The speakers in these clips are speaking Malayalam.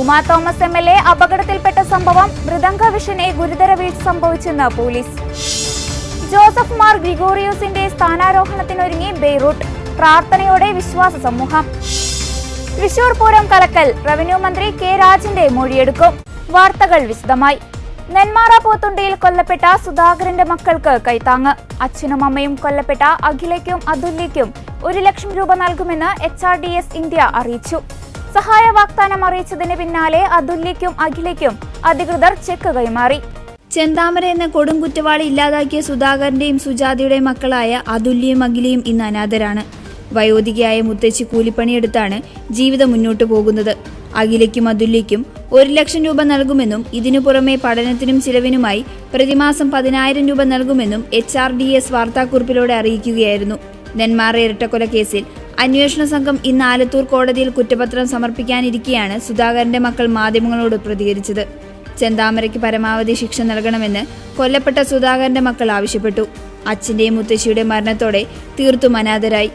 Uma Thomas M L A അപകടത്തിൽപ്പെട്ട സംഭവം മൃദംഗ വിഷനെ ഗുരുതര വീഴ്ച സംഭവിച്ചെന്ന് പോലീസ്. ജോസഫ് മാർ ഗ്രിഗോറിയോസിന്റെ സ്ഥാനാരോഹണത്തിനൊരുങ്ങി ബെയ്റൂട്ട്. പ്രാർത്ഥനയോടെ വിശ്വാസ സമൂഹം. തൃശൂർ പൂരം കലക്കൽ റവന്യൂ മന്ത്രി കെ രാജന്റെ മൊഴിയെടുക്കും. വാർത്തകൾ വിശദമായി. നെന്മാറ പോത്തുണ്ടിയിൽ കൊല്ലപ്പെട്ട സുധാകരന്റെ മക്കൾക്ക് കൈത്താങ്ങ്. അച്ഛനും അമ്മയും കൊല്ലപ്പെട്ട അഖിലയ്ക്കും അതുല്യയ്ക്കും ഒരു ലക്ഷം രൂപ നൽകുമെന്ന് H R D S India അറിയിച്ചു. സഹായ വാഗ്ദാനം അറിയിച്ചതിന് പിന്നാലെ അതുല്യയ്ക്കും അഖിലയ്ക്കും അധികൃതർ ചെക്ക് കൈമാറി. ചെന്താമര എന്ന കൊടും കുറ്റവാളി ഇല്ലാതാക്കിയ സുധാകരന്റെയും സുജാതയുടെയും മക്കളായ അതുല്യയും അഖിലയും ഇന്ന് അനാഥരാണ്. വയോധികയായ മുത്തച്ഛി കൂലിപ്പണിയെടുത്താണ് ജീവിതം മുന്നോട്ടു പോകുന്നത്. അഖിലയ്ക്കും അതുല്യയ്ക്കും ഒരു ലക്ഷം രൂപ നൽകുമെന്നും ഇതിനു പുറമെ പഠനത്തിനും ചിലവിനുമായി പ്രതിമാസം പതിനായിരം രൂപ നൽകുമെന്നും എച്ച് ആർ ഡി എസ് വാർത്താക്കുറിപ്പിലൂടെ അറിയിക്കുകയായിരുന്നു. നെന്മാറ ഇരട്ടക്കൊല കേസിൽ അന്വേഷണ സംഘം ഇന്ന് ആലത്തൂർ കോടതിയിൽ കുറ്റപത്രം സമർപ്പിക്കാനിരിക്കെയാണ് സുധാകരന്റെ മക്കൾ മാധ്യമങ്ങളോട് പ്രതികരിച്ചത്. ചെന്താമരയ്ക്ക് പരമാവധി ശിക്ഷ നൽകണമെന്ന് കൊല്ലപ്പെട്ട സുധാകരന്റെ മക്കൾ ആവശ്യപ്പെട്ടു. അച്ഛന്റെയും മുത്തശ്ശിയുടെ മരണത്തോടെ തീർത്തും അനാഥരായി.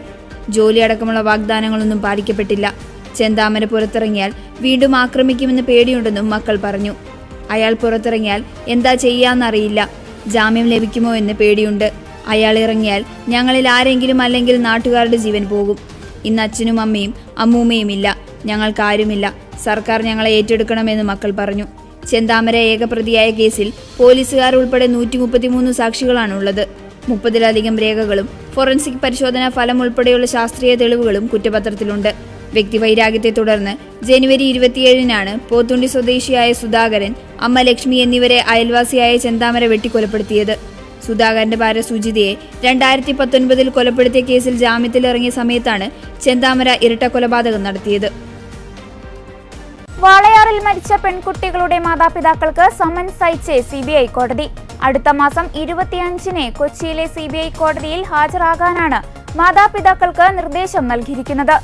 ജോലി അടക്കമുള്ള വാഗ്ദാനങ്ങളൊന്നും പാലിക്കപ്പെട്ടില്ല. ചെന്താമര പുറത്തിറങ്ങിയാൽ വീണ്ടും ആക്രമിക്കുമെന്ന് പേടിയുണ്ടെന്നും മക്കൾ പറഞ്ഞു. അയാൾ പുറത്തിറങ്ങിയാൽ എന്താ ചെയ്യാന്നറിയില്ല. ജാമ്യം ലഭിക്കുമോ എന്ന് പേടിയുണ്ട്. അയാൾ ഇറങ്ങിയാൽ ഞങ്ങളിൽ ആരെങ്കിലും അല്ലെങ്കിൽ നാട്ടുകാരുടെ ജീവൻ പോകും. ഇന്ന് അച്ഛനും അമ്മയും അമ്മൂമ്മയും ഇല്ല ഞങ്ങൾക്കാരുമില്ല സർക്കാർ ഞങ്ങളെ ഏറ്റെടുക്കണമെന്ന് മക്കൾ പറഞ്ഞു. ചെന്താമര ഏകപ്രതിയായ കേസിൽ പോലീസുകാർ ഉൾപ്പെടെ നൂറ്റി മുപ്പത്തിമൂന്ന് സാക്ഷികളാണുള്ളത്. മുപ്പതിലധികം രേഖകളും ഫോറൻസിക് പരിശോധനാ ഫലം ഉൾപ്പെടെയുള്ള ശാസ്ത്രീയ തെളിവുകളും കുറ്റപത്രത്തിലുണ്ട്. വ്യക്തിവൈരാഗ്യത്തെ തുടർന്ന് ജനുവരി ഇരുപത്തിയേഴിനാണ് പോത്തുണ്ടി സ്വദേശിയായ സുധാകരൻ അമ്മ ലക്ഷ്മി എന്നിവരെ അയൽവാസിയായ ചെന്താമര വെട്ടിക്കൊലപ്പെടുത്തിയത്. സുധാകരന്റെ ഭാര്യ സുജിതയെ രണ്ടായിരത്തി പത്തൊൻപതിൽ കൊലപ്പെടുത്തിയ കേസിൽ ജാമ്യത്തിലിറങ്ങിയ സമയത്താണ് ചെന്താമര ഇരട്ട കൊലപാതകം നടത്തിയത്. വാളയാറിൽ മരിച്ച പെൺകുട്ടികളുടെ മാതാപിതാക്കൾക്ക് സമൻസ് അയച്ച് സി ബി ഐ കോടതി. അടുത്ത മാസം ഇരുപത്തിയഞ്ചിന് കൊച്ചിയിലെ സി ബി ഐ കോടതിയിൽ ഹാജരാകാനാണ് മാതാപിതാക്കൾക്ക് നിർദ്ദേശം നൽകിയിരിക്കുന്നത്.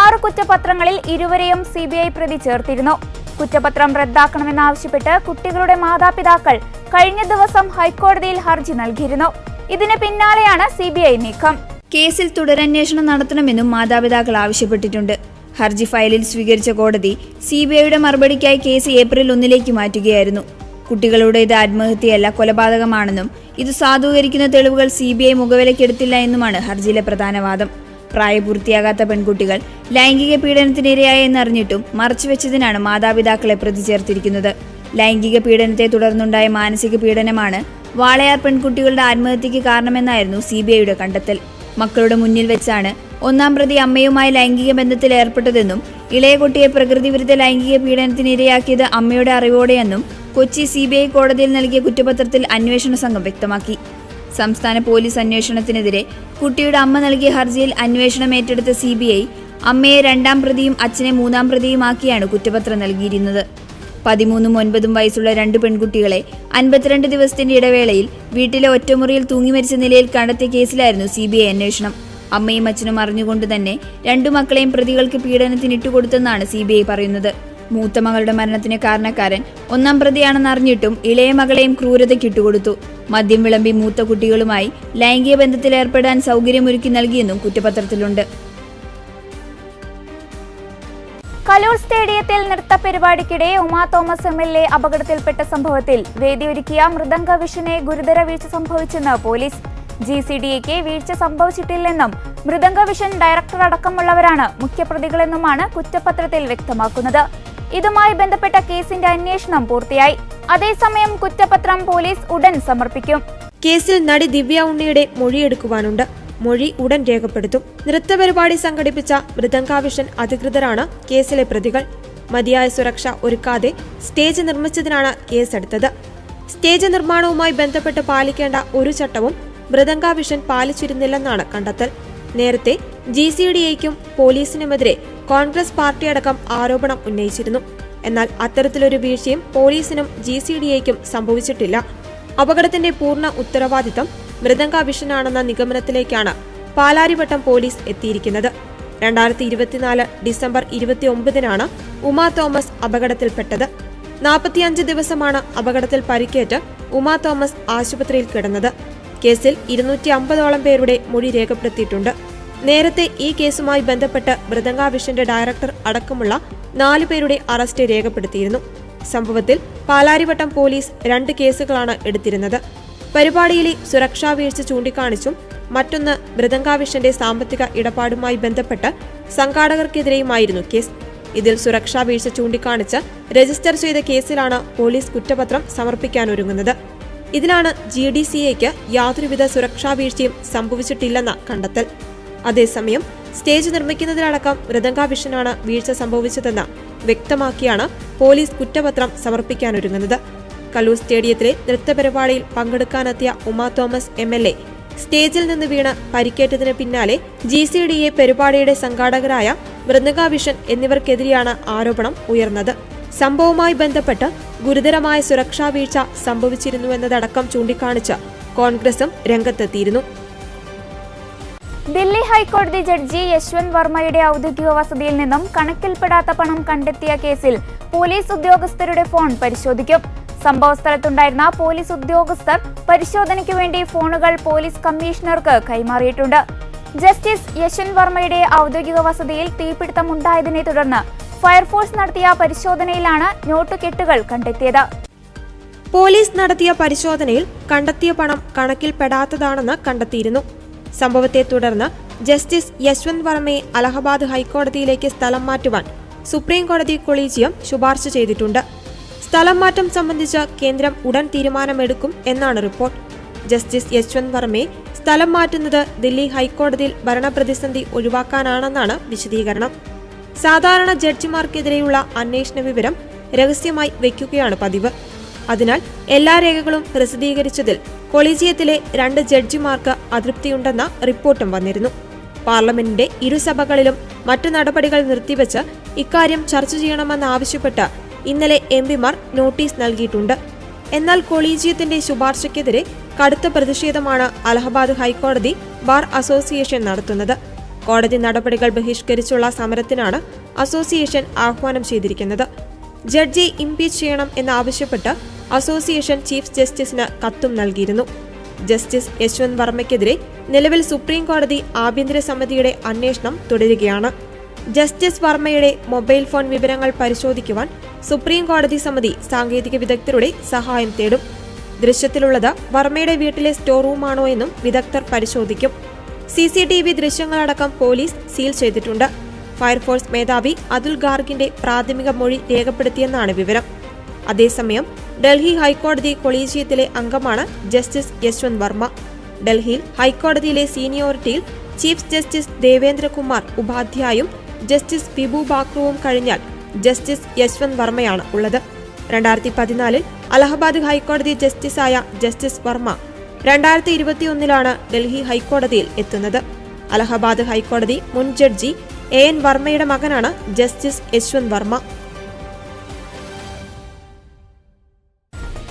ആറ് കുറ്റപത്രങ്ങളിൽ ഇരുവരെയും സി ബി ഐ പ്രതി ചേർത്തിരുന്നു. കുറ്റപത്രം റദ്ദാക്കണമെന്നാവശ്യപ്പെട്ട് കുട്ടികളുടെ മാതാപിതാക്കൾ കഴിഞ്ഞ ദിവസം ഹൈക്കോടതിയിൽ ഹർജി നൽകിയിരുന്നു. ഇതിന് പിന്നാലെയാണ് സി ബി ഐ നീക്കം. കേസിൽ തുടരന്വേഷണം നടത്തണമെന്നും മാതാപിതാക്കൾ ആവശ്യപ്പെട്ടിട്ടുണ്ട്. ഹർജി ഫയലിൽ സ്വീകരിച്ച കോടതി സി ബി ഐയുടെ മറുപടിക്കായി കേസ് ഏപ്രിൽ ഒന്നിലേക്ക് മാറ്റുകയായിരുന്നു. കുട്ടികളുടെ ഇത് ആത്മഹത്യയല്ല കൊലപാതകമാണെന്നും ഇത് സാധൂകരിക്കുന്ന തെളിവുകൾ സി ബി ഐ മുഖവിലക്കെടുത്തില്ല എന്നുമാണ് ഹർജിയിലെ പ്രധാന വാദം. പ്രായപൂർത്തിയാകാത്ത പെൺകുട്ടികൾ ലൈംഗിക പീഡനത്തിനിരയായി എന്നറിഞ്ഞിട്ടും മറച്ചുവെച്ചതിനാണ് മാതാപിതാക്കളെ പ്രതി ചേർത്തിരിക്കുന്നത്. ലൈംഗിക പീഡനത്തെ തുടർന്നുണ്ടായ മാനസിക പീഡനമാണ് വാളയാർ പെൺകുട്ടികളുടെ ആത്മഹത്യക്ക് കാരണമെന്നായിരുന്നു സി ബി ഐയുടെ കണ്ടെത്തൽ. മക്കളുടെ മുന്നിൽ വെച്ചാണ് ഒന്നാം പ്രതി അമ്മയുമായി ലൈംഗിക ബന്ധത്തിൽ ഏർപ്പെട്ടതെന്നും ഇളയ കുട്ടിയെ പ്രകൃതിവിരുദ്ധ ലൈംഗിക പീഡനത്തിന് ഇരയാക്കിയത് അമ്മയുടെ അറിവോടെയെന്നും കൊച്ചി സി ബി ഐ കോടതിയിൽ നൽകിയ കുറ്റപത്രത്തിൽ അന്വേഷണ സംഘം വ്യക്തമാക്കി. സംസ്ഥാന പോലീസ് അന്വേഷണത്തിനെതിരെ കുട്ടിയുടെ അമ്മ നൽകിയ ഹർജിയിൽ അന്വേഷണം ഏറ്റെടുത്ത സി ബി ഐ അമ്മയെ രണ്ടാം പ്രതിയും അച്ഛനെ മൂന്നാം പ്രതിയുമാക്കിയാണ് കുറ്റപത്രം നൽകിയിരുന്നത്. പതിമൂന്നും ഒൻപതും വയസ്സുള്ള രണ്ട് പെൺകുട്ടികളെ അൻപത്തിരണ്ട് ദിവസത്തിന്റെ ഇടവേളയിൽ വീട്ടിലെ ഒറ്റമുറിയിൽ തൂങ്ങി മരിച്ച നിലയിൽ കണ്ടെത്തിയ കേസിലായിരുന്നു സി ബി ഐ അന്വേഷണം. അമ്മയും അച്ഛനും അറിഞ്ഞുകൊണ്ട് തന്നെ രണ്ടു മക്കളെയും പ്രതികൾക്ക് പീഡനത്തിന് ഇട്ടുകൊടുത്തെന്നാണ് സി ബി ഐ പറയുന്നത്. മൂത്ത മകളുടെ മരണത്തിന് കാരണക്കാരൻ ഒന്നാം പ്രതിയാണെന്ന് അറിഞ്ഞിട്ടും ഇളയ മകളെയും ക്രൂരതയ്ക്ക് ഇട്ടുകൊടുത്തു. മദ്യം വിളമ്പി മൂത്ത കുട്ടികളുമായി ലൈംഗിക ബന്ധത്തിൽ ഏർപ്പെടാൻ സൗകര്യമൊരുക്കി നൽകിയെന്നും കുറ്റപത്രത്തിലുണ്ട്. കലൂർ സ്റ്റേഡിയത്തിൽ നൃത്ത പരിപാടിക്കിടെ Uma Thomas M L A അപകടത്തിൽപ്പെട്ട സംഭവത്തിൽ വേദിയൊരുക്കിയ മൃദംഗ വിഷനെ ഗുരുതര വീഴ്ച സംഭവിച്ചെന്ന് പോലീസ്. ജി സി ഡി എക്ക് വീഴ്ച സംഭവിച്ചിട്ടില്ലെന്നും മൃദംഗ വിഷൻ ഡയറക്ടർ അടക്കമുള്ളവരാണ് മുഖ്യപ്രതികളെന്നുമാണ് കുറ്റപത്രത്തിൽ വ്യക്തമാക്കുന്നത്. ഇതുമായി ബന്ധപ്പെട്ട കേസിന്റെ അന്വേഷണം പൂർത്തിയായി. അതേസമയം കുറ്റപത്രം പോലീസ് ഉടൻ സമർപ്പിക്കും. കേസിൽ നടി ദിവ്യ ഉണ്ണിയുടെ മൊഴിയെടുക്കുവാനുണ്ട്. മൊഴി ഉടൻ രേഖപ്പെടുത്തും. നൃത്തപരിപാടി സംഘടിപ്പിച്ച മൃദംഗാവിഷൻ അധികൃതരാണ് കേസിലെ പ്രതികൾ. മതിയായ സുരക്ഷ ഒരുക്കാതെ സ്റ്റേജ് നിർമ്മിച്ചതിനാണ് കേസെടുത്തത്. സ്റ്റേജ് നിർമ്മാണവുമായി ബന്ധപ്പെട്ട് പാലിക്കേണ്ട ഒരു ചട്ടവും മൃദംഗാവിഷൻ പാലിച്ചിരുന്നില്ലെന്നാണ് കണ്ടെത്തൽ. നേരത്തെ ജി സി ഡി എക്കും പോലീസിനുമെതിരെ കോൺഗ്രസ് പാർട്ടിയടക്കം ആരോപണം ഉന്നയിച്ചിരുന്നു. എന്നാൽ അത്തരത്തിലൊരു വീഴ്ചയും പോലീസിനും ജി സി ഡി എക്കും സംഭവിച്ചിട്ടില്ല. അപകടത്തിന്റെ പൂർണ ഉത്തരവാദിത്തം മൃദംഗാവിഷനാണെന്ന നിഗമനത്തിലേക്കാണ് പാലാരിവട്ടം പോലീസ് എത്തിയിരിക്കുന്നത്. രണ്ടായിരത്തി ഇരുപത്തിനാല് ഡിസംബർ ഇരുപത്തിയൊമ്പതിനാണ് ഉമാ തോമസ് അപകടത്തിൽപ്പെട്ടത്. നാൽപ്പത്തിയഞ്ച് ദിവസമാണ് അപകടത്തിൽ പരിക്കേറ്റ് ഉമാ തോമസ് ആശുപത്രിയിൽ കിടന്നത്. കേസിൽ ഇരുന്നൂറ്റി അമ്പതോളം പേരുടെ മൊഴി രേഖപ്പെടുത്തിയിട്ടുണ്ട്. നേരത്തെ ഈ കേസുമായി ബന്ധപ്പെട്ട് മൃദംഗാവിഷന്റെ ഡയറക്ടർ അടക്കമുള്ള നാലു പേരുടെ അറസ്റ്റ് രേഖപ്പെടുത്തിയിരുന്നു. സംഭവത്തിൽ പാലാരിവട്ടം പോലീസ് രണ്ട് കേസുകളാണ് എടുത്തിരുന്നത്. പരിപാടിയിലെ സുരക്ഷാ വീഴ്ച ചൂണ്ടിക്കാണിച്ചും മറ്റൊന്ന് മൃദംഗാവിഷന്റെ സാമ്പത്തിക ഇടപാടുമായി ബന്ധപ്പെട്ട് സംഘാടകർക്കെതിരെയുമായിരുന്നു കേസ്. ഇതിൽ സുരക്ഷാ വീഴ്ച ചൂണ്ടിക്കാണിച്ച് രജിസ്റ്റർ ചെയ്ത കേസിലാണ് പോലീസ് കുറ്റപത്രം സമർപ്പിക്കാനൊരുങ്ങുന്നത്. ഇതിലാണ് ജി ഡി സി എക്ക് യാതൊരുവിധ സുരക്ഷാ വീഴ്ചയും സംഭവിച്ചിട്ടില്ലെന്ന കണ്ടെത്തൽ. അതേസമയം സ്റ്റേജ് നിർമ്മിക്കുന്നതിലടക്കം മൃദംഗാവിഷനാണ് വീഴ്ച സംഭവിച്ചതെന്ന് വ്യക്തമാക്കിയാണ് പോലീസ് കുറ്റപത്രം സമർപ്പിക്കാനൊരുങ്ങുന്നത്. കല്ലൂർ സ്റ്റേഡിയത്തിലെ നൃത്തപരിപാടിയിൽ പങ്കെടുക്കാനെത്തിയ Uma Thomas M L A. സ്റ്റേജിൽ നിന്ന് വീണ് പരിക്കേറ്റതിന് പിന്നാലെ ജി സി ഡി എ പരിപാടിയുടെ സംഘാടകരായ മൃദംഗാവിഷൻ എന്നിവർക്കെതിരെയാണ് ആരോപണം ഉയർന്നത്. സംഭവവുമായി ബന്ധപ്പെട്ട് ഗുരുതരമായ സുരക്ഷാ വീഴ്ച സംഭവിച്ചിരുന്നുവെന്നതടക്കം ചൂണ്ടിക്കാണിച്ച് കോൺഗ്രസും രംഗത്തെത്തിയിരുന്നു. ദില്ലി ഹൈക്കോടതി ജഡ്ജി യശ്വന്ത് വർമ്മയുടെ ഔദ്യോഗിക വസതിയിൽ നിന്നും കണക്കിൽപ്പെടാത്ത പണം കണ്ടെത്തിയ കേസിൽ പോലീസ് ഉദ്യോഗസ്ഥരുടെ ഫോൺ പരിശോധിക്കും. സംഭവസ്ഥലത്തുണ്ടായിരുന്ന പോലീസ് ഉദ്യോഗസ്ഥർ പരിശോധനയ്ക്ക് വേണ്ടി ഫോണുകൾ പോലീസ് കമ്മീഷണർക്ക് കൈമാറിയിട്ടുണ്ട്. ജസ്റ്റിസ് യശ്വന്ത് വർമ്മയുടെ ഔദ്യോഗിക വസതിയിൽ തീപിടുത്തമുണ്ടായതിനെ തുടർന്ന് ഫയർഫോഴ്സ് നടത്തിയ പരിശോധനയിലാണ് നോട്ടുകെട്ടുകൾ കണ്ടെത്തിയത്. പോലീസ് നടത്തിയ പരിശോധനയിൽ കണ്ടെത്തിയ പണം കണക്കിൽപ്പെടാത്തതാണെന്ന് കണ്ടെത്തിയിരുന്നു. സംഭവത്തെ തുടർന്ന് ജസ്റ്റിസ് യശ്വന്ത് വർമ്മയെ അലഹബാദ് ഹൈക്കോടതിയിലേക്ക് സ്ഥലം മാറ്റുവാൻ സുപ്രീം കോടതി കൊളീജിയം ശുപാർശ ചെയ്തിട്ടുണ്ട്. സ്ഥലം മാറ്റം സംബന്ധിച്ച കേന്ദ്രം ഉടൻ തീരുമാനമെടുക്കും എന്നാണ് റിപ്പോർട്ട്. ജസ്റ്റിസ് യശ്വന്ത് വർമ്മയെ സ്ഥലം മാറ്റുന്നത് ദില്ലി ഹൈക്കോടതിയിൽ ഭരണപ്രതിസന്ധി ഒഴിവാക്കാനാണെന്നാണ് വിശദീകരണം. സാധാരണ ജഡ്ജിമാർക്കെതിരെയുള്ള അന്വേഷണ വിവരം രഹസ്യമായി വയ്ക്കുകയാണ് പതിവ്. അതിനാൽ എല്ലാ രേഖകളും പ്രസിദ്ധീകരിച്ചതിൽ കൊളീജിയത്തിലെ രണ്ട് ജഡ്ജിമാർക്ക് അതൃപ്തിയുണ്ടെന്ന റിപ്പോർട്ടും വന്നിരുന്നു. പാർലമെന്റിന്റെ ഇരുസഭകളിലും മറ്റു നടപടികൾ നിർത്തിവെച്ച് ഇക്കാര്യം ചർച്ച ചെയ്യണമെന്നാവശ്യപ്പെട്ട് ഇന്നലെ എം പിമാർ നോട്ടീസ് നൽകിയിട്ടുണ്ട്. എന്നാൽ കൊളീജിയത്തിന്റെ ശുപാർശയ്ക്കെതിരെ കടുത്ത പ്രതിഷേധമാണ് അലഹബാദ് ഹൈക്കോടതി ബാർ അസോസിയേഷൻ നടത്തുന്നത്. കോടതി നടപടികൾ ബഹിഷ്കരിച്ചുള്ള സമരത്തിനാണ് അസോസിയേഷൻ ആഹ്വാനം ചെയ്തിരിക്കുന്നത്. ജഡ്ജി ഇംപീച്ച് ചെയ്യണം എന്നാവശ്യപ്പെട്ട് അസോസിയേഷൻ ചീഫ് ജസ്റ്റിസിന് കത്തും നൽകിയിരുന്നു. ജസ്റ്റിസ് യശ്വന്ത് വർമ്മയ്ക്കെതിരെ നിലവിൽ സുപ്രീം കോടതി ആഭ്യന്തര സമിതിയുടെ അന്വേഷണം തുടരുകയാണ്. ജസ്റ്റിസ് വർമ്മയുടെ മൊബൈൽ ഫോൺ വിവരങ്ങൾ പരിശോധിക്കുവാൻ സുപ്രീം കോടതി സമിതി സാങ്കേതിക വിദഗ്ധരുടെ സഹായം തേടും. ദൃശ്യത്തിലുള്ളത് വർമ്മയുടെ വീട്ടിലെ സ്റ്റോർ റൂമാണോ എന്നും വിദഗ്ധർ പരിശോധിക്കും. സി സി ടി വി ദൃശ്യങ്ങളടക്കം പോലീസ് സീൽ ചെയ്തിട്ടുണ്ട്. ഫയർഫോഴ്സ് മേധാവി അതുൽ ഗാർഗിന്റെ പ്രാഥമിക മൊഴി രേഖപ്പെടുത്തിയെന്നാണ് വിവരം. അതേസമയം ഡൽഹി ഹൈക്കോടതി കൊളീജിയത്തിലെ അംഗമാണ് ജസ്റ്റിസ് യശ്വന്ത് വർമ്മ. ഡൽഹിയിൽ ഹൈക്കോടതിയിലെ സീനിയോറിറ്റിയിൽ ചീഫ് ജസ്റ്റിസ് ദേവേന്ദ്രകുമാർ ഉപാധ്യായും ജസ്റ്റിസ് ബിബു ബാക്രുവും കഴിഞ്ഞാൽ ജസ്റ്റിസ് യശ്വന്ത് വർമ്മയാണ് ഉള്ളത്. രണ്ടായിരത്തി പതിനാലിൽ അലഹബാദ് ഹൈക്കോടതി ജസ്റ്റിസായ ജസ്റ്റിസ് വർമ്മ രണ്ടായിരത്തി ഇരുപത്തിയൊന്നിലാണ് ഡൽഹി ഹൈക്കോടതിയിൽ എത്തുന്നത്. അലഹബാദ് ഹൈക്കോടതി മുൻ ജഡ്ജി എ എൻ വർമ്മയുടെ മകനാണ് ജസ്റ്റിസ് യശ്വന്ത് വർമ്മ.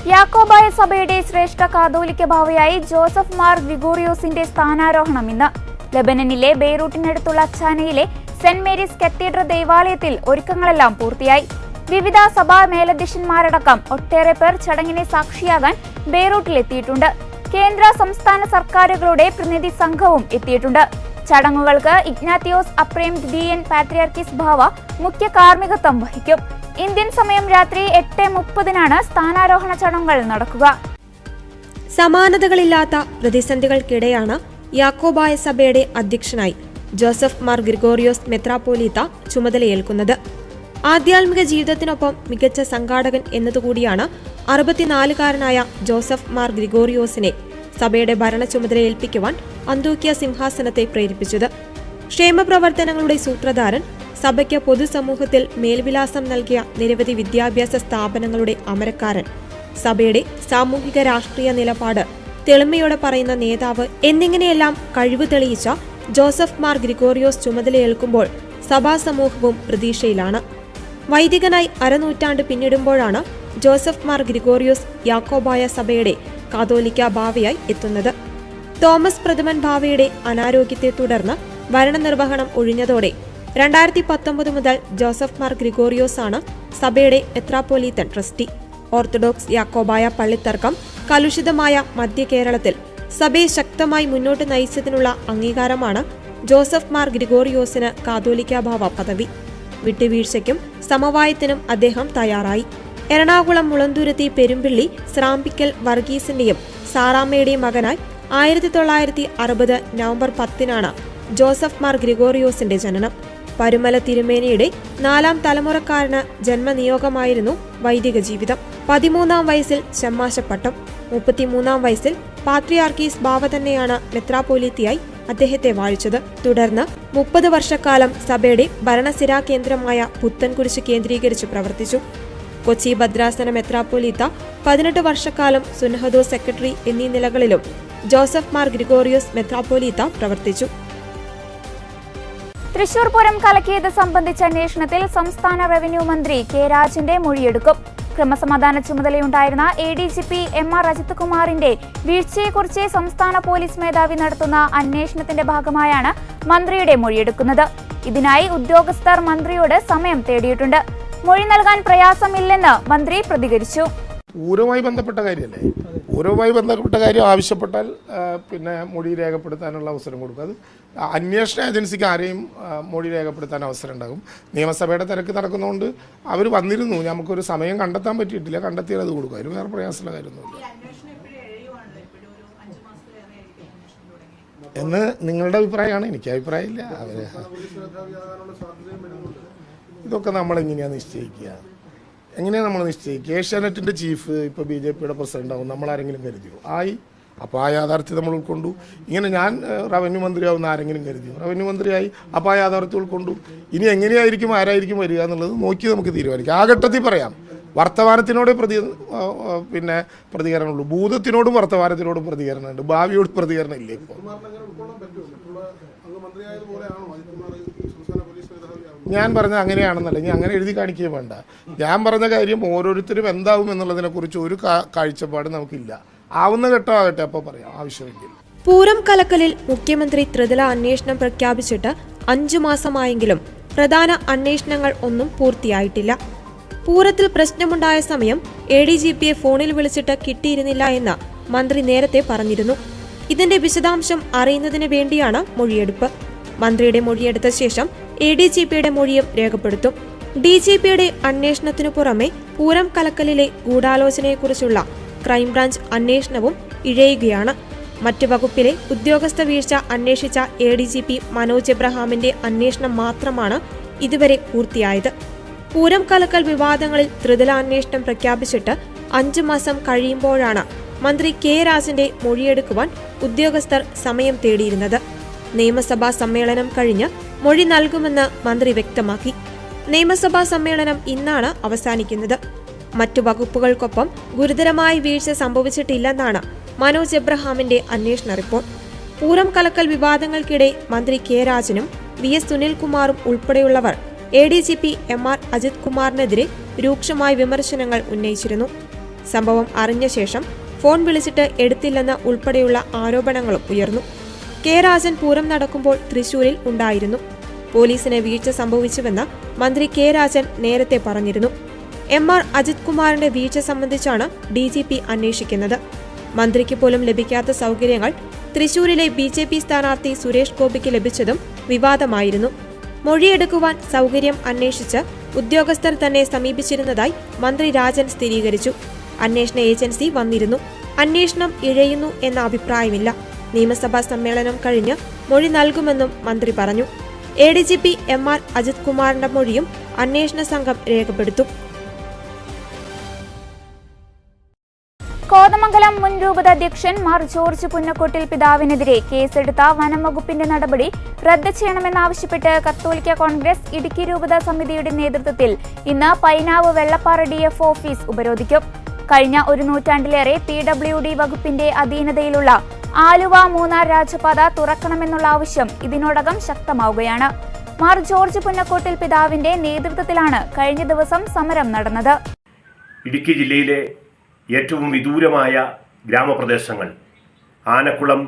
യാക്കോബായ സഭയുടെ ശ്രേഷ്ഠ കാതോലിക്ക ഭാവയായി ജോസഫ് മാർ ഗ്രിഗോറിയോസിന്റെ സ്ഥാനാരോഹണം ഇന്ന്. ലബനനിലെ ബെയ്റൂട്ടിനടുത്തുള്ള അച്ചാനയിലെ സെന്റ് മേരീസ് കത്തീഡ്രൽ ദേവാലയത്തിൽ ഒരുക്കങ്ങളെല്ലാം പൂർത്തിയായി. വിവിധ സഭാ മേലധ്യക്ഷന്മാരടക്കം ഒട്ടേറെ പേർ ചടങ്ങിനെ സാക്ഷിയാകാൻ ബെയ്റൂട്ടിലെത്തിയിട്ടുണ്ട്. കേന്ദ്ര സംസ്ഥാന സർക്കാരുകളുടെ പ്രതിനിധി സംഘവും എത്തിയിട്ടുണ്ട്. ചടങ്ങുകൾക്ക് ഇഗ്നാത്തിയോസ് അപ്രേം എൻ പാത്രിയാർക്കിസ് ഭാവ മുഖ്യ കാർമ്മികത്വം വഹിക്കും. ഇന്ത്യൻ സമയം രാത്രി എട്ട് മുപ്പതിനാണ് സ്ഥാനാരോഹണ ചടങ്ങുകൾ നടക്കുക. സമാനതകളില്ലാത്ത പ്രതിസന്ധികൾക്കിടെയാണ് യാക്കോബായ സഭയുടെ അധ്യക്ഷനായി ജോസഫ് മാർ ഗ്രിഗോറിയോസ് മെത്രാപ്പോലീത്ത ചുമതലയേൽക്കുന്നത്. ആധ്യാത്മിക ജീവിതത്തിനൊപ്പം മികച്ച സംഘാടകൻ എന്നതുകൂടിയാണ് അറുപത്തിനാലുകാരനായ ജോസഫ് മാർ ഗ്രിഗോറിയോസിനെ സഭയുടെ ഭരണ ചുമതല ഏൽപ്പിക്കുവാൻ അന്തോക്കിയ സിംഹാസനത്തെ പ്രേരിപ്പിച്ചത്. ക്ഷേമപ്രവർത്തനങ്ങളുടെ സൂത്രധാരൻ സഭയ്ക്ക് പൊതുസമൂഹത്തിൽ മേൽവിലാസം നൽകിയ നിരവധി വിദ്യാഭ്യാസ സ്ഥാപനങ്ങളുടെ അമരക്കാരൻ സഭയുടെ സാമൂഹിക രാഷ്ട്രീയ നിലപാട് തെളിമയോടെ പറയുന്ന നേതാവ് എന്നിങ്ങനെയെല്ലാം കഴിവ് തെളിയിച്ച ജോസഫ് മാർ ഗ്രിഗോറിയോസ് ചുമതലയേൽക്കുമ്പോൾ സഭാ സമൂഹവും പ്രതീക്ഷയിലാണ്. വൈദികനായി അരനൂറ്റാണ്ട് പിന്നിടുമ്പോഴാണ് ജോസഫ് മാർ ഗ്രിഗോറിയോസ് യാക്കോബായ സഭയുടെ കാതോലിക്ക ഭാവിയായി എത്തുന്നത്. തോമസ് പ്രഥമൻ ഭാവയുടെ അനാരോഗ്യത്തെ തുടർന്ന് ഭരണനിർവഹണം ഒഴിഞ്ഞതോടെ രണ്ടായിരത്തി പത്തൊമ്പത് മുതൽ ജോസഫ് മാർ ഗ്രിഗോറിയോസ് ആണ് സഭയുടെ എത്രാപോലീത്തൻ ട്രസ്റ്റി. ഓർത്തഡോക്സ് യാക്കോബായ പള്ളിത്തർക്കം കലുഷിതമായ മധ്യ കേരളത്തിൽ സഭയെ ശക്തമായി മുന്നോട്ട് നയിച്ചതിനുള്ള അംഗീകാരമാണ് ജോസഫ് മാർ ഗ്രിഗോറിയോസിന് കാതോലിക്ക ബാവ പദവി. വിട്ടുവീഴ്ചയ്ക്കും സമവായത്തിനും അദ്ദേഹം തയ്യാറായി. എറണാകുളം മുളന്തുരുത്തി പെരുമ്പിള്ളി സ്രാമ്പിക്കൽ വർഗീസിന്റെയും സാറാമ്മയുടെയും മകനായി ആയിരത്തി തൊള്ളായിരത്തി അറുപത് നവംബർ പത്തിനാണ് ജോസഫ് മാർ ഗ്രിഗോറിയോസിന്റെ ജനനം. പരുമല തിരുമേനിയുടെ നാലാം തലമുറക്കാരന് ജന്മനിയോഗമായിരുന്നു വൈദിക ജീവിതം. പതിമൂന്നാം വയസ്സിൽ ശമ്മാശപ്പട്ടം മുപ്പത്തിമൂന്നാം വയസ്സിൽ പാത്രിയാർക്കീസ് ബാവ തന്നെയാണ് മെത്രാപോലീത്തിയായി അദ്ദേഹത്തെ വാഴിച്ചത്. തുടർന്ന് മുപ്പത് വർഷക്കാലം സഭയുടെ ഭരണസിരാ കേന്ദ്രമായ പുത്തൻകുരിശ് കേന്ദ്രീകരിച്ച് പ്രവർത്തിച്ചു. കൊച്ചി ഭദ്രാസന മെത്രാപ്പൊലീത്ത പതിനെട്ട് വർഷക്കാലം സുനഹദോ സെക്രട്ടറി എന്നീ നിലകളിലും ജോസഫ് മാർ ഗ്രിഗോറിയോസ് മെത്രാപ്പൊലീത്ത പ്രവർത്തിച്ചു. തൃശൂർ പൂരം കലക്കിയത് സംബന്ധിച്ച അന്വേഷണത്തിൽ സംസ്ഥാന റവന്യൂ മന്ത്രി കെ രാജന്റെ മൊഴിയെടുക്കും. ക്രമസമാധാന ചുമതലയുണ്ടായിരുന്ന A D G P M R Ajith കുമാറിന്റെ വീഴ്ചയെക്കുറിച്ച് സംസ്ഥാന പോലീസ് മേധാവി നടത്തുന്ന അന്വേഷണത്തിന്റെ ഭാഗമായാണ് മന്ത്രിയുടെ മൊഴിയെടുക്കുന്നത്. ഇതിനായി ഉദ്യോഗസ്ഥർ മന്ത്രിയോട് സമയം തേടിയിട്ടുണ്ട്. മൊഴി നൽകാൻ പ്രയാസമില്ലെന്ന് മന്ത്രി പ്രതികരിച്ചു. പൂരവുമായി ബന്ധപ്പെട്ട കാര്യമല്ലേ? പൂരവുമായി ബന്ധപ്പെട്ട കാര്യം ആവശ്യപ്പെട്ടാൽ പിന്നെ മൊഴി രേഖപ്പെടുത്താനുള്ള അവസരം കൊടുക്കും. അത് അന്വേഷണ ഏജൻസിക്ക് ആരെയും മൊഴി രേഖപ്പെടുത്താൻ അവസരം ഉണ്ടാകും. നിയമസഭയുടെ തിരക്ക് നടക്കുന്നതുകൊണ്ട് അവർ വന്നിരുന്നു. നമുക്കൊരു സമയം കണ്ടെത്താൻ പറ്റിയിട്ടില്ല. കണ്ടെത്തിയാൽ അത് കൊടുക്കും. അതിന് വേറെ പ്രയാസമുള്ള കാര്യമൊന്നുമില്ല. എന്ന് നിങ്ങളുടെ അഭിപ്രായമാണ്. എനിക്ക് അഭിപ്രായമില്ല. അവർ ഇതൊക്കെ നമ്മളെങ്ങനെയാണ് നിശ്ചയിക്കുക? എങ്ങനെയാണ് നമ്മൾ നിശ്ചയിക്കുക? ഏഷ്യാനെറ്റിന്റെ ചീഫ് ഇപ്പോൾ ബി ജെ പിയുടെ പ്രസിഡന്റ് ആവും നമ്മൾ ആരെങ്കിലും കരുതിയോ? ആയി. അപ്പോൾ ആ യാഥാർത്ഥ്യം നമ്മൾ ഉൾക്കൊണ്ടു. ഇങ്ങനെ ഞാൻ റവന്യൂ മന്ത്രിയാവുന്ന ആരെങ്കിലും കരുതിയോ? റവന്യൂ മന്ത്രിയായി. അപ്പോൾ ആ യാഥാർത്ഥ്യം ഉൾക്കൊണ്ടു. ഇനി എങ്ങനെയായിരിക്കും ആരായിരിക്കും വരിക എന്നുള്ളത് നോക്കി നമുക്ക് തീരുമാനിക്കാം. ആ ഘട്ടത്തിൽ പറയാം. വർത്തമാനത്തിനോട് പ്രതി പിന്നെ പ്രതികരണമുള്ളൂ. ഭൂതത്തിനോടും വർത്തമാനത്തിനോടും പ്രതികരണമുണ്ട്. ഭാവിയോട് പ്രതികരണം ഇല്ല ഇപ്പോൾ ഞാൻ പറഞ്ഞ അങ്ങനെയാണെന്നല്ല ഇനി അങ്ങനെ എഴുതി കാണിക്കുകയും വേണ്ട. ഞാൻ പറഞ്ഞ കാര്യം ഓരോരുത്തരും എന്താവും എന്നുള്ളതിനെക്കുറിച്ച് ഒരു കാഴ്ചപ്പാട് നമുക്കില്ല. ആവുന്ന ഘട്ടമാകട്ടെ അപ്പോൾ പറയാം ആവശ്യമെങ്കിൽ. പൂരം കലക്കലിൽ മുഖ്യമന്ത്രി ത്രിതല അന്വേഷണം പ്രഖ്യാപിച്ചിട്ട് അഞ്ചു മാസമായെങ്കിലും പ്രധാന അന്വേഷണങ്ങൾ ഒന്നും പൂർത്തിയായിട്ടില്ല. പൂരത്തിൽ പ്രശ്നമുണ്ടായ സമയം എ ഡി ജി പിയെ ഫോണിൽ വിളിച്ചിട്ട് കിട്ടിയിരുന്നില്ല എന്ന് മന്ത്രി നേരത്തെ പറഞ്ഞിരുന്നു. ഇതിന്റെ വിശദാംശം അറിയുന്നതിന് വേണ്ടിയാണ് മൊഴിയെടുപ്പ്. മന്ത്രിയുടെ മൊഴിയെടുത്ത ശേഷം എ ഡി ജി പിയുടെ മൊഴിയും രേഖപ്പെടുത്തും. ഡി ജി പിയുടെ അന്വേഷണത്തിനു പുറമെ പൂരം കലക്കലിലെ ഗൂഢാലോചനയെക്കുറിച്ചുള്ള ക്രൈംബ്രാഞ്ച് അന്വേഷണവും ഇഴയുകയാണ്. മറ്റ് വകുപ്പിലെ ഉദ്യോഗസ്ഥ വീഴ്ച അന്വേഷിച്ച A D G P Manoj എബ്രഹാമിന്റെ അന്വേഷണം മാത്രമാണ് ഇതുവരെ പൂർത്തിയായത്. പൂരം കലക്കൽ വിവാദങ്ങളിൽ ത്രിതല അന്വേഷണം പ്രഖ്യാപിച്ചിട്ട് അഞ്ചു മാസം കഴിയുമ്പോഴാണ് മന്ത്രി കെ രാജന്റെ മൊഴിയെടുക്കുവാൻ ഉദ്യോഗസ്ഥർ സമയം തേടിയിരുന്നത്. നിയമസഭാ സമ്മേളനം കഴിഞ്ഞ് മൊഴി നൽകുമെന്ന് മന്ത്രി വ്യക്തമാക്കി. നിയമസഭാ സമ്മേളനം ഇന്നാണ് അവസാനിക്കുന്നത്. മറ്റു വകുപ്പുകൾക്കൊപ്പം ഗുരുതരമായ വീഴ്ച സംഭവിച്ചിട്ടില്ലെന്നാണ് മനോജ് എബ്രഹാമിന്റെ അന്വേഷണ റിപ്പോർട്ട്. പൂരം കലക്കൽ വിവാദങ്ങൾക്കിടെ മന്ത്രി കെ രാജനും വി എസ് സുനിൽകുമാറും ഉൾപ്പെടെയുള്ളവർ A D G P M R Ajith കുമാറിനെതിരെ രൂക്ഷമായ വിമർശനങ്ങൾ ഉന്നയിച്ചിരുന്നു. സംഭവം അറിഞ്ഞ ശേഷം ഫോൺ വിളിച്ചിട്ട് എടുത്തില്ലെന്ന ഉൾപ്പെടെയുള്ള ആരോപണങ്ങളും ഉയർന്നു. കെ രാജൻ പൂരം നടക്കുമ്പോൾ തൃശൂരിൽ ഉണ്ടായിരുന്നു. പോലീസിന് വീഴ്ച സംഭവിച്ചുവെന്ന് മന്ത്രി കെ രാജൻ നേരത്തെ പറഞ്ഞിരുന്നു. എം ആർ അജിത് കുമാറിന്റെ വീഴ്ച സംബന്ധിച്ചാണ് ഡി ജി പി അന്വേഷിക്കുന്നത്. മന്ത്രിക്ക് പോലും ലഭിക്കാത്ത സൗകര്യങ്ങൾ തൃശൂരിലെ ബി ജെ പി സ്ഥാനാർത്ഥി സുരേഷ് ഗോപിക്ക് ലഭിച്ചതും വിവാദമായിരുന്നു. മൊഴിയെടുക്കുവാൻ സൗകര്യം അന്വേഷിച്ച് ഉദ്യോഗസ്ഥർ തന്നെ സമീപിച്ചിരുന്നതായി മന്ത്രി രാജൻ സ്ഥിരീകരിച്ചു. അന്വേഷണ ഏജൻസി വന്നിരുന്നു. അന്വേഷണം ഇഴയുന്നു എന്ന അഭിപ്രായമില്ല. നിയമസഭാ സമ്മേളനം കഴിഞ്ഞ് മൊഴി നൽകുമെന്നും മന്ത്രി പറഞ്ഞു. A D G P M R Ajith കുമാറിന്റെ മൊഴിയും അന്വേഷണ സംഘം രേഖപ്പെടുത്തും. കോതമംഗലം മുൻ രൂപത അധ്യക്ഷൻ മാർ ജോർജ് പുന്നക്കോട്ടിൽ പിതാവിനെതിരെ കേസെടുത്ത വനം വകുപ്പിന്റെ നടപടി റദ്ദ് ചെയ്യണമെന്നാവശ്യപ്പെട്ട് കത്തോലിക്ക കോൺഗ്രസ് ഇടുക്കി രൂപത സമിതിയുടെ നേതൃത്വത്തിൽ ഇന്ന് Painavu Vellappara D F office ഉപരോധിക്കും. കഴിഞ്ഞ ഒരു നൂറ്റാണ്ടിലേറെ പി ഡബ്ല്യു ഡി വകുപ്പിന്റെ അധീനതയിലുള്ള ആലുവ മൂന്നാർ രാജപാത തുറക്കണമെന്നുള്ള ആവശ്യം ഇതിനോടകം ശക്തമാവുകയാണ്. മാർ ജോർജ് പുന്നക്കോട്ടിൽ പിതാവിന്റെ നേതൃത്വത്തിലാണ് കഴിഞ്ഞ ദിവസം സമരം നടന്നത്. ഇടുക്കി ജില്ലയിലെ ഏറ്റവും വിദൂരമായ ഗ്രാമപ്രദേശങ്ങൾ ആനക്കുളം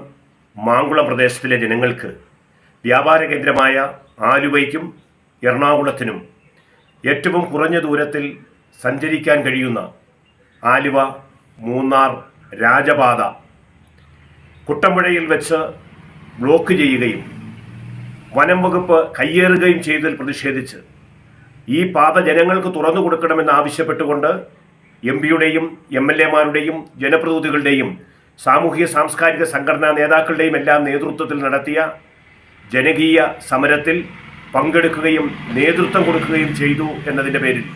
മാങ്കുളം പ്രദേശത്തിലെ ജനങ്ങൾക്ക് വ്യാപാര കേന്ദ്രമായ ആലുവയ്ക്കും എറണാകുളത്തിനും ഏറ്റവും കുറഞ്ഞ ദൂരത്തിൽ സഞ്ചരിക്കാൻ കഴിയുന്ന ആലുവ മൂന്നാർ രാജപാത കുട്ടമ്പുഴയിൽ വെച്ച് ബ്ലോക്ക് ചെയ്യുകയും വനം വകുപ്പ് കയ്യേറുകയും ചെയ്തതിൽ പ്രതിഷേധിച്ച് ഈ പാത ജനങ്ങൾക്ക് തുറന്നു കൊടുക്കണമെന്ന് ആവശ്യപ്പെട്ടുകൊണ്ട് എം പിയുടെയും എം എൽ എമാരുടെയും ജനപ്രതിനിധികളുടെയും സാമൂഹിക സാംസ്കാരിക സംഘടനാ നേതാക്കളുടെയും എല്ലാം നേതൃത്വത്തിൽ നടത്തിയ ജനകീയ സമരത്തിൽ പങ്കെടുക്കുകയും നേതൃത്വം കൊടുക്കുകയും ചെയ്തു എന്നതിന്റെ പേരിൽ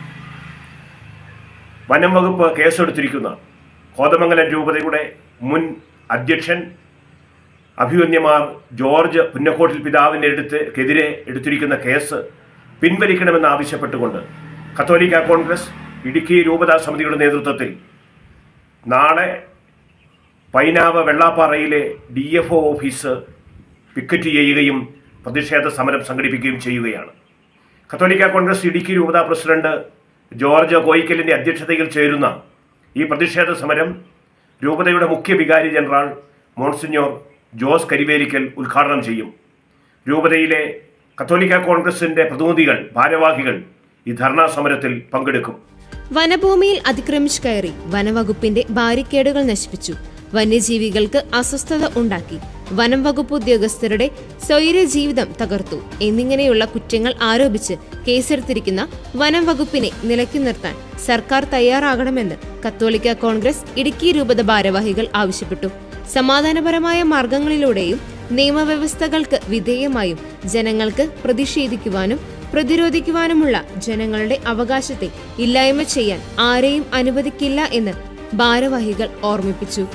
വനം വകുപ്പ് കേസെടുത്തിരിക്കുന്ന കോതമംഗലം രൂപതയുടെ മുൻ അധ്യക്ഷൻ അഭിമന്യമാർ ജോർജ് പുന്നക്കോട്ടിൽ പിതാവിന്റെ അടുത്തെതിരെ എടുത്തിരിക്കുന്ന കേസ് പിൻവലിക്കണമെന്ന് ആവശ്യപ്പെട്ടുകൊണ്ട് കത്തോലിക്ക കോൺഗ്രസ് ഇടുക്കി രൂപതാ സമിതിയുടെ നേതൃത്വത്തിൽ നാളെ Painavu വെള്ളാപ്പാറയിലെ D F O office picket ചെയ്യുകയും പ്രതിഷേധ സമരം സംഘടിപ്പിക്കുകയും ചെയ്യുകയാണ്. കത്തോലിക്ക കോൺഗ്രസ് ഇടുക്കി രൂപതാ പ്രസിഡന്റ് ജോർജ് കോയിക്കലിന്റെ അധ്യക്ഷതയിൽ ചേരുന്ന ഈ പ്രതിഷേധ സമരം രൂപതയുടെ മുഖ്യ വികാരി ജനറൽ മോൺസിഞ്ഞോർ ജോസ് കരിവേലിക്കൽ ഉദ്ഘാടനം ചെയ്യും. രൂപതയിലെ കത്തോലിക്ക കോൺഗ്രസിന്റെ പ്രതിനിധികൾ ഭാരവാഹികൾ ഈ ധർണാ സമരത്തിൽ പങ്കെടുക്കും. വനഭൂമിയിൽ അതിക്രമിച്ചു കയറി വനവകുപ്പിന്റെ ബാരിക്കേഡുകൾ നശിപ്പിച്ചു. വന്യജീവികൾക്ക് അസ്വസ്ഥത ഉണ്ടാക്കി. വനം വകുപ്പ് ഉദ്യോഗസ്ഥരുടെ സ്വൈര ജീവിതം തകർത്തു. എന്നിങ്ങനെയുള്ള കുറ്റങ്ങൾ ആരോപിച്ച് കേസെടുത്തിരിക്കുന്ന വനം വകുപ്പിനെ നിലക്കി നിർത്താൻ സർക്കാർ തയ്യാറാകണമെന്ന് കത്തോലിക്ക കോൺഗ്രസ് ഇടുക്കി രൂപത ഭാരവാഹികൾ ആവശ്യപ്പെട്ടു. സമാധാനപരമായ മാർഗങ്ങളിലൂടെയും നിയമവ്യവസ്ഥകൾക്ക് വിധേയമായും ജനങ്ങൾക്ക് പ്രതിഷേധിക്കുവാനും പ്രതിരോധിക്കുവാനുമുള്ള ജനങ്ങളുടെ അവകാശത്തെ ഇല്ലായ്മ ചെയ്യാൻ ആരെയും അനുവദിക്കില്ല എന്ന് ഭാരവാഹികൾ ഓർമ്മിപ്പിച്ചു.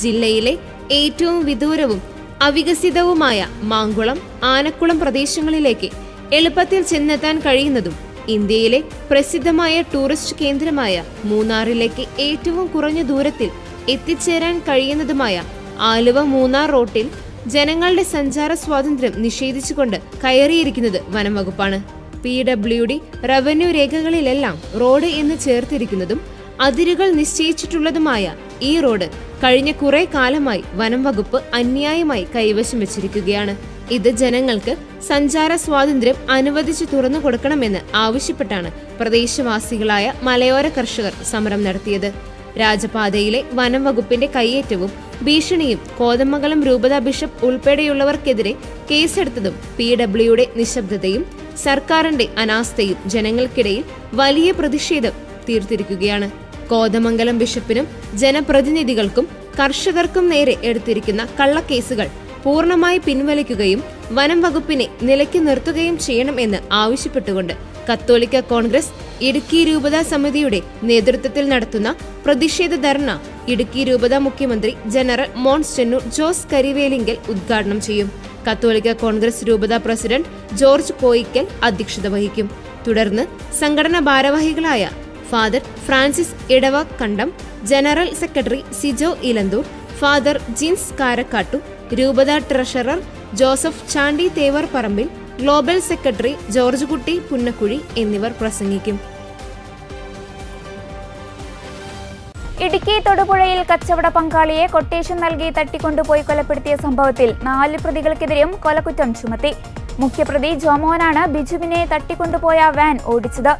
ജില്ലയിലെ ഏറ്റവും വിദൂരവും അവികസിതവുമായ മാങ്കുളം ആനക്കുളം പ്രദേശങ്ങളിലേക്ക് എളുപ്പത്തിൽ ചെന്നെത്താൻ കഴിയുന്നതും ഇന്ത്യയിലെ പ്രസിദ്ധമായ ടൂറിസ്റ്റ് കേന്ദ്രമായ മൂന്നാറിലേക്ക് ഏറ്റവും കുറഞ്ഞ ദൂരത്തിൽ എത്തിച്ചേരാൻ കഴിയുന്നതുമായ ആലുവ മൂന്നാർ റോട്ടിൽ ജനങ്ങളുടെ സഞ്ചാര സ്വാതന്ത്ര്യം നിഷേധിച്ചുകൊണ്ട് കയറിയിരിക്കുന്നത് വനം വകുപ്പാണ്. പി ഡബ്ല്യു ഡി റവന്യൂ രേഖകളിലെല്ലാം റോഡ് എന്ന് ചേർത്തിരിക്കുന്നതും അതിരുകൾ നിശ്ചയിച്ചിട്ടുള്ളതുമായ ഈ റോഡ് കഴിഞ്ഞ കുറെ കാലമായി വനം വകുപ്പ് അന്യായമായി കൈവശം വെച്ചിരിക്കുകയാണ്. ഇത് ജനങ്ങൾക്ക് സഞ്ചാര സ്വാതന്ത്ര്യം അനുവദിച്ചു തുറന്നു കൊടുക്കണമെന്ന് ആവശ്യപ്പെട്ടാണ് പ്രദേശവാസികളായ മലയോര കർഷകർ സമരം നടത്തിയത്. രാജപാതയിലെ വനം വകുപ്പിന്റെ കയ്യേറ്റവും ഭീഷണിയും കോതമംഗലം രൂപത ബിഷപ്പ് ഉൾപ്പെടെയുള്ളവർക്കെതിരെ കേസെടുത്തതും പി ഡബ്ല്യുയുടെ നിശബ്ദതയും സർക്കാരിന്റെ അനാസ്ഥയും ജനങ്ങൾക്കിടയിൽ വലിയ പ്രതിഷേധം തീർത്തിരിക്കുകയാണ്. കോതമംഗലം ബിഷപ്പിനും ജനപ്രതിനിധികൾക്കും കർഷകർക്കും നേരെ എടുത്തിരിക്കുന്ന കള്ളക്കേസുകൾ പൂർണമായി പിൻവലിക്കുകയും വനം വകുപ്പിനെ നിലയ്ക്ക് നിർത്തുകയും ചെയ്യണമെന്ന് ആവശ്യപ്പെട്ടുകൊണ്ട് കത്തോലിക്ക കോൺഗ്രസ് ഇടുക്കി രൂപതാ സമിതിയുടെ നേതൃത്വത്തിൽ നടത്തുന്ന പ്രതിഷേധ ധർണ ഇടുക്കി രൂപതാ മുഖ്യമന്ത്രി ജനറൽ മോൺസ്റ്റന്നു ജോസ് കരിവേലിങ്കൽ ഉദ്ഘാടനം ചെയ്യും. കത്തോലിക്ക കോൺഗ്രസ് രൂപതാ പ്രസിഡന്റ് ജോർജ് കോയിക്കൽ അധ്യക്ഷത വഹിക്കും. തുടർന്ന് സംഘടനാ ഭാരവാഹികളായ father Francis Edavakandam general secretary Sijo Elanthoor father Jins Karakkattu രൂപത treasurer Joseph Chandy Thevarparambil global secretary George Kutty Punnakuzhi എന്നിവർ പ്രസംഗിക്കും. ഇടുക്കി തൊടുപുഴയിൽ കച്ചവട പങ്കാളിയെ കൊട്ടേഷൻ നൽകി തട്ടിക്കൊണ്ടുപോയി കൊലപ്പെടുത്തിയ സംഭവത്തിൽ നാല് പ്രതികൾക്കെതിരെയും കൊലക്കുറ്റം ചുമത്തി. മുഖ്യപ്രതി ജോമോനാണ് ബിജുവിനെ തട്ടിക്കൊണ്ടുപോയ വാൻ ഓടിച്ചത്.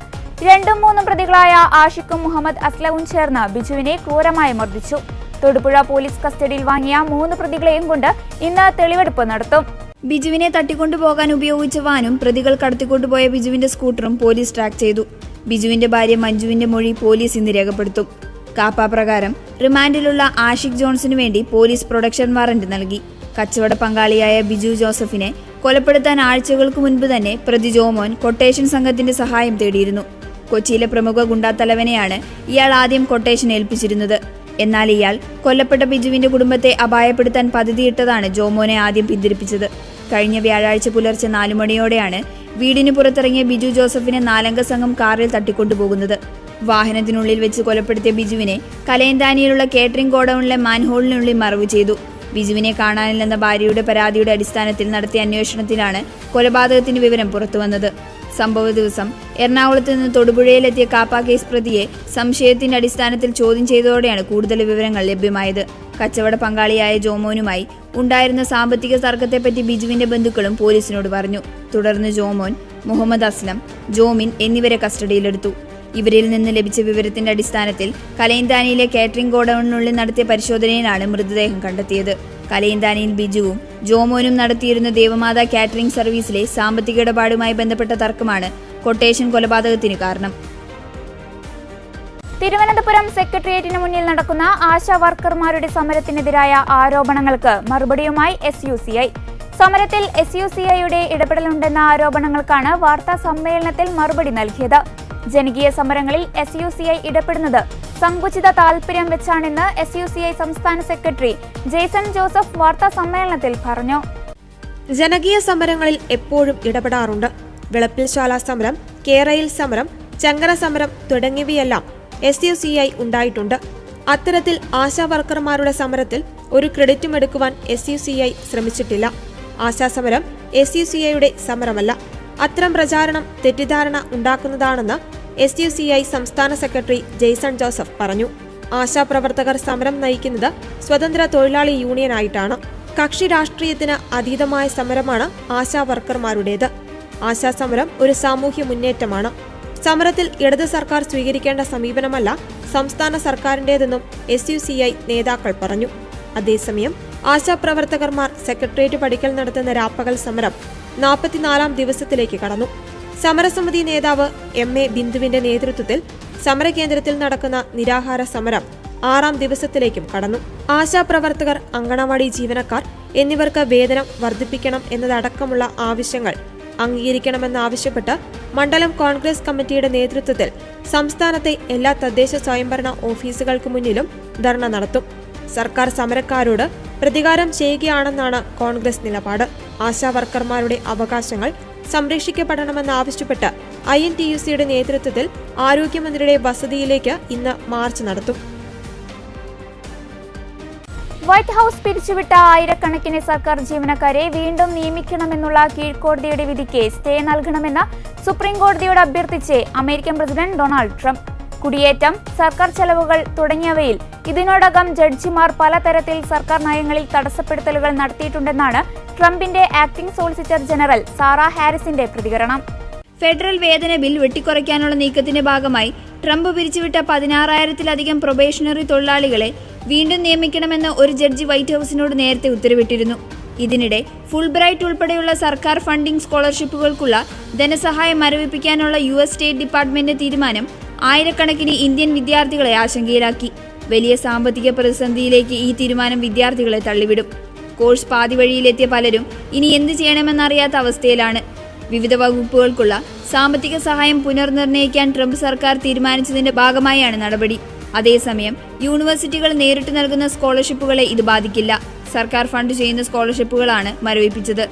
രണ്ടും മൂന്നും പ്രതികളായ ആഷിഖും മുഹമ്മദ് അസ്ലവും ചേർന്ന് ബിജുവിനെ ക്രൂരമായി മർദ്ദിച്ചു. തൊടുപുഴ പോലീസ് കസ്റ്റഡിയിൽ വാങ്ങിയ മൂന്ന് പ്രതികളെയും കൊണ്ട് ഇന്ന് തെളിവെടുപ്പ് നടത്തും. ബിജുവിനെ തട്ടിക്കൊണ്ടുപോകാൻ ഉപയോഗിച്ച വാനും പ്രതികൾ കടത്തിക്കൊണ്ടുപോയ ബിജുവിന്റെ സ്കൂട്ടറും പോലീസ് ട്രാക്ക് ചെയ്തു. ബിജുവിന്റെ ഭാര്യ മഞ്ജുവിന്റെ മൊഴി പോലീസ് ഇന്ന് രേഖപ്പെടുത്തും. കാപ്പ പ്രകാരം റിമാൻഡിലുള്ള ആഷിഖ് ജോൺസിനു വേണ്ടി പോലീസ് പ്രൊഡക്ഷൻ വാറന്റ് നൽകി. കച്ചവട പങ്കാളിയായ ബിജു ജോസഫിനെ കൊലപ്പെടുത്താൻ ആഴ്ചകൾക്ക് മുൻപ് തന്നെ പ്രതി ജോമോൻ കൊട്ടേഷൻ സംഘത്തിന്റെ സഹായം തേടിയിരുന്നു. കൊച്ചിയിലെ പ്രമുഖ ഗുണ്ടാത്തലവനെയാണ് ഇയാൾ ആദ്യം കൊട്ടേഷൻ ഏൽപ്പിച്ചിരുന്നത്. എന്നാൽ ഇയാൾ കൊല്ലപ്പെട്ട ബിജുവിന്റെ കുടുംബത്തെ അപായപ്പെടുത്താൻ പദ്ധതിയിട്ടതാണ് ജോമോനെ ആദ്യം പിന്തിരിപ്പിച്ചത്. കഴിഞ്ഞ വ്യാഴാഴ്ച പുലർച്ചെ നാലു മണിയോടെയാണ് വീടിന് പുറത്തിറങ്ങിയ ബിജു ജോസഫിനെ നാലംഗ സംഘം കാറിൽ തട്ടിക്കൊണ്ടുപോകുന്നത്. വാഹനത്തിനുള്ളിൽ വെച്ച് കൊലപ്പെടുത്തിയ ബിജുവിനെ കലയന്താനിയിലുള്ള കേറ്ററിംഗ് ഗോഡൌണിലെ മാൻഹോളിനുള്ളിൽ മറവ് ചെയ്തു. ബിജുവിനെ കാണാനില്ലെന്ന ഭാര്യയുടെ പരാതിയുടെ അടിസ്ഥാനത്തിൽ നടത്തിയ അന്വേഷണത്തിലാണ് കൊലപാതകത്തിന്റെ വിവരം പുറത്തുവന്നത്. സംഭവ ദിവസം. എറണാകുളത്ത് നിന്ന് തൊടുപുഴയിലെത്തിയ കാപ്പ കേസ് പ്രതിയെ സംശയത്തിന്റെ അടിസ്ഥാനത്തിൽ ചോദ്യം ചെയ്തതോടെയാണ് കൂടുതൽ വിവരങ്ങൾ ലഭ്യമായത്. കച്ചവട പങ്കാളിയായ ജോമോനുമായി ഉണ്ടായിരുന്ന സാമ്പത്തിക തർക്കത്തെപ്പറ്റി ബിജുവിന്റെ ബന്ധുക്കളും പോലീസിനോട് പറഞ്ഞു. തുടർന്ന് ജോമോൻ മുഹമ്മദ് അസ്ലം ജോമിൻ എന്നിവരെ കസ്റ്റഡിയിലെടുത്തു. ഇവരിൽ നിന്ന് ലഭിച്ച വിവരത്തിന്റെ അടിസ്ഥാനത്തിൽ കലൈന്താനിയിലെ കാറ്ററിംഗ് ഗോഡൌണിനുള്ളിൽ നടത്തിയ പരിശോധനയിലാണ് മൃതദേഹം കണ്ടെത്തിയത്. കലയന്താനിയിൽ ബിജുവും ജോമോനും നടത്തിയിരുന്ന ദേവമാത കാറ്ററിംഗ് സർവീസിലെ സാമ്പത്തിക ഇടപാടുമായി ബന്ധപ്പെട്ട തർക്കമാണ് കൊട്ടേഷൻ കൊലപാതകത്തിന് കാരണം. തിരുവനന്തപുരം സെക്രട്ടേറിയറ്റിന് മുന്നിൽ നടക്കുന്ന ആശാ വർക്കർമാരുടെ സമരത്തിനെതിരായ ആരോപണങ്ങൾക്ക് മറുപടിയുമായി എസ് യു സി ഐ സമരത്തിൽ എസ് യു സി ഐയുടെ ഇടപെടലുണ്ടെന്ന ആരോപണങ്ങൾക്കാണ് വാർത്താ സമ്മേളനത്തിൽ മറുപടി നൽകിയത്. ജനകീയ സമരങ്ങളിൽ എസ് യു സി ഐ ഇടപെടുന്നത് സങ്കുചിത താൽപര്യം വെച്ചാണെന്ന് എസ് യു സി ഐ സംസ്ഥാന സെക്രട്ടറി ജെയ്സൺ ജോസഫ് വാർത്താ സമ്മേളനത്തിൽ പറഞ്ഞു. ജനകീയ സമരങ്ങളിൽ എപ്പോഴും ഇടപെടാറുണ്ട്. വിളപ്പിൽശാല സമരം കേരയിൽ സമരം ചങ്ങര സമരം തുടങ്ങിയവയെല്ലാം എസ് യു സി ഐ ഉണ്ടായിട്ടുണ്ട്. അത്തരത്തിൽ ആശാവർക്കർമാരുടെ സമരത്തിൽ ഒരു ക്രെഡിറ്റും എടുക്കുവാൻ എസ് യു സി ഐ ശ്രമിച്ചിട്ടില്ല. ആശാ സമരം എസ് യു സി ഐയുടെ സമരമല്ല. അത്തരം പ്രചാരണം തെറ്റിദ്ധാരണ ഉണ്ടാക്കുന്നതാണെന്ന് എസ് യു സി ഐ സംസ്ഥാന സെക്രട്ടറി ജെയ്സൺ ജോസഫ് പറഞ്ഞു. ആശാപ്രവർത്തകർ സമരം നയിക്കുന്നത് സ്വതന്ത്ര തൊഴിലാളി യൂണിയനായിട്ടാണ്. കക്ഷി രാഷ്ട്രീയത്തിന് അതീതമായ സമരമാണ് ആശാ വർക്കർമാരുടേത് ആശാ സമരം ഒരു സാമൂഹ്യ മുന്നേറ്റമാണ്. സമരത്തിൽ ഇടത് സർക്കാർ സ്വീകരിക്കേണ്ട സമീപനമല്ല സംസ്ഥാന സർക്കാരിന്റേതെന്നും എസ് യു സി ഐ നേതാക്കൾ പറഞ്ഞു. അതേസമയം ആശാപ്രവർത്തകർമാർ സെക്രട്ടേറിയറ്റ് പടിക്കൽ നടത്തുന്ന രാപ്പകൽ സമരം നാൽപ്പത്തിനാലാം ദിവസത്തിലേക്ക് കടന്നു. സമരസമിതി നേതാവ് എം. എ. ബിന്ദുവിന്റെ നേതൃത്വത്തിൽ സമരകേന്ദ്രത്തിൽ നടക്കുന്ന നിരാഹാര സമരം ആറാം ദിവസത്തിലേക്കും കടന്നു. ആശാപ്രവർത്തകർ അങ്കണവാടി ജീവനക്കാർ എന്നിവർക്ക് വേതനം വർദ്ധിപ്പിക്കണം എന്നതടക്കമുള്ള ആവശ്യങ്ങൾ അംഗീകരിക്കണമെന്നാവശ്യപ്പെട്ട് മണ്ഡലം കോൺഗ്രസ് കമ്മിറ്റിയുടെ നേതൃത്വത്തിൽ സംസ്ഥാനത്തെ എല്ലാ തദ്ദേശ സ്വയംഭരണ ഓഫീസുകൾക്ക് മുന്നിലും ധർണ നടത്തും. സർക്കാർ സമരക്കാരോട് പ്രതികാരം ചെയ്യുകയാണെന്നാണ് കോൺഗ്രസ് നിലപാട്. ആശാവർക്കർമാരുടെ അവകാശങ്ങൾ സംരക്ഷിക്കപ്പെടണമെന്നാവശ്യപ്പെട്ട് ഐ എൻ ടി യു സിയുടെ നേതൃത്വത്തിൽ ആരോഗ്യമന്ത്രിയുടെ വസതിയിലേക്ക് ഇന്ന് മാർച്ച് നടത്തും. വൈറ്റ് ഹൌസ് പിരിച്ചുവിട്ട ആയിരക്കണക്കിന് സർക്കാർ ജീവനക്കാരെ വീണ്ടും നിയമിക്കണമെന്നുള്ള കീഴ്ക്കോടതിയുടെ വിധിക്ക് സ്റ്റേ നൽകണമെന്ന് സുപ്രീം കോടതിയോട് അഭ്യർത്ഥിച്ച് അമേരിക്കൻ പ്രസിഡന്റ് ഡൊണാൾഡ് ട്രംപ്. കുടിയേറ്റം സർക്കാർ ചെലവുകൾ തുടങ്ങിയവയിൽ ഇതിനോടകം ജഡ്ജിമാർ പലതരത്തിൽ സർക്കാർ നയങ്ങളിൽ തടസ്സപ്പെടുത്തലുകൾ നടത്തിയിട്ടുണ്ടെന്നാണ് ട്രംപിന്റെ ആക്ടിംഗ് സോളിസിറ്റർ ജനറൽ സാറ ഹാരിസിന്റെ പ്രതികരണം. ഫെഡറൽ വേതന ബിൽ വെട്ടിക്കുറയ്ക്കാനുള്ള നീക്കത്തിന്റെ ഭാഗമായി ട്രംപ് പിരിച്ചുവിട്ട പതിനാറായിരത്തിലധികം പ്രൊബേഷണറി തൊഴിലാളികളെ വീണ്ടും നിയമിക്കണമെന്ന് ഒരു ജഡ്ജി വൈറ്റ് ഹൌസിനോട് നേരത്തെ ഉത്തരവിട്ടിരുന്നു. ഇതിനിടെ ഫുൾ ബ്രൈറ്റ് ഉൾപ്പെടെയുള്ള സർക്കാർ ഫണ്ടിംഗ് സ്കോളർഷിപ്പുകൾക്കുള്ള ധനസഹായം മരവിപ്പിക്കാനുള്ള യു എസ് സ്റ്റേറ്റ് ഡിപ്പാർട്ട്മെന്റ് തീരുമാനം ആയിരക്കണക്കിന് ഇന്ത്യൻ വിദ്യാർത്ഥികളെ ആശങ്കയിലാക്കി. വലിയ സാമ്പത്തിക പ്രതിസന്ധിയിലേക്ക് ഈ തീരുമാനം വിദ്യാർത്ഥികളെ തള്ളിവിടും. കോഴ്സ് പാതി വഴിയിലെത്തിയ പലരും ഇനി എന്ത് ചെയ്യണമെന്നറിയാത്ത അവസ്ഥയിലാണ്. വിവിധ വകുപ്പുകൾക്കുള്ള സാമ്പത്തിക സഹായം പുനർനിർണയിക്കാൻ ട്രംപ് സർക്കാർ തീരുമാനിച്ചതിന്റെ ഭാഗമായാണ് നടപടി. അതേസമയം യൂണിവേഴ്സിറ്റികൾ നേരിട്ട് നൽകുന്ന സ്കോളർഷിപ്പുകളെ ഇത് ബാധിക്കില്ല. സർക്കാർ ഫണ്ട് ചെയ്യുന്ന സ്കോളർഷിപ്പുകളാണ് മരവിപ്പിച്ചത്.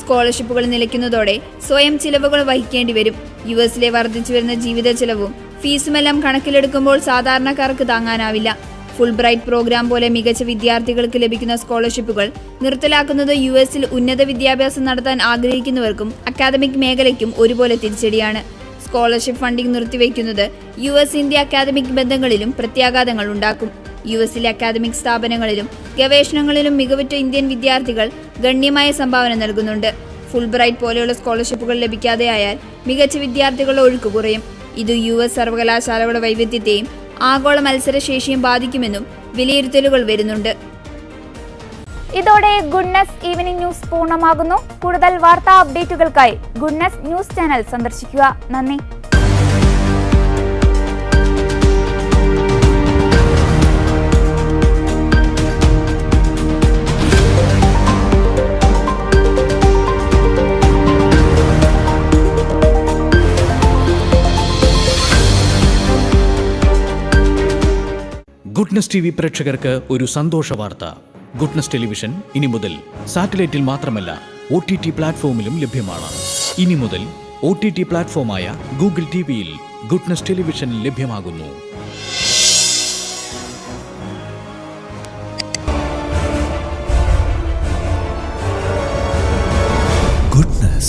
സ്കോളർഷിപ്പുകൾ നിലയ്ക്കുന്നതോടെ സ്വയം ചിലവുകൾ വഹിക്കേണ്ടി വരും യു എസിലെ വർദ്ധിച്ചു വരുന്ന ജീവിത ചിലവും ഫീസുമെല്ലാം കണക്കിലെടുക്കുമ്പോൾ സാധാരണക്കാർക്ക് താങ്ങാനാവില്ല. ഫുൾ ബ്രൈറ്റ് പ്രോഗ്രാം പോലെ മികച്ച വിദ്യാർത്ഥികൾക്ക് ലഭിക്കുന്ന സ്കോളർഷിപ്പുകൾ നിർത്തലാക്കുന്നത് യു എസിൽ ഉന്നത വിദ്യാഭ്യാസം നടത്താൻ ആഗ്രഹിക്കുന്നവർക്കും അക്കാദമിക് മേഖലയ്ക്കും ഒരുപോലെ തിരിച്ചടിയാണ്. സ്കോളർഷിപ്പ് ഫണ്ടിംഗ് നിർത്തിവെക്കുന്നത് യു എസ് ഇന്ത്യ അക്കാദമിക് ബന്ധങ്ങളിലും പ്രത്യാഘാതങ്ങൾ ഉണ്ടാക്കും. യു എസിലെ അക്കാദമിക് സ്ഥാപനങ്ങളിലും ഗവേഷണങ്ങളിലും മികവുറ്റ ഇന്ത്യൻ വിദ്യാർത്ഥികൾ ഗണ്യമായ സംഭാവന നൽകുന്നുണ്ട്. ഫുൾ ബ്രൈറ്റ് പോലെയുള്ള സ്കോളർഷിപ്പുകൾ ലഭിക്കാതെയായാൽ മികച്ച വിദ്യാർത്ഥികളുടെ ഒഴുക്ക് കുറയും. ഇത് യു എസ് സർവകലാശാലകളുടെ വൈവിധ്യത്തെയും ആഗോള മത്സരശേഷിയും ബാധിക്കുമെന്നും വിലയിരുത്തലുകൾ വരുന്നുണ്ട്. ഇതോടെ ഗുഡ്നസ് ഈവനിംഗ് ന്യൂസ് പൂർണമാകുന്നു. കൂടുതൽ വാർത്താ അപ്ഡേറ്റുകൾക്കായി ഗുഡ്നസ് ന്യൂസ് ചാനൽ സന്ദർശിക്കുക. നന്ദി. ഗുഡ്നസ് ടി വി പ്രേക്ഷകർക്ക് ഒരു സന്തോഷ വാർത്ത. ഗുഡ്നസ് ടെലിവിഷൻ ഇനി മുതൽ സാറ്റലൈറ്റിൽ മാത്രമല്ല ഒ ടി ടി പ്ലാറ്റ്ഫോമിലും ലഭ്യമാണ്. ഇനി മുതൽ ഒ ടി ടി പ്ലാറ്റ്ഫോമായ ഗൂഗിൾ ടി വിയിൽ ഗുഡ്നസ് ടെലിവിഷൻ ലഭ്യമാകുന്നു. goodness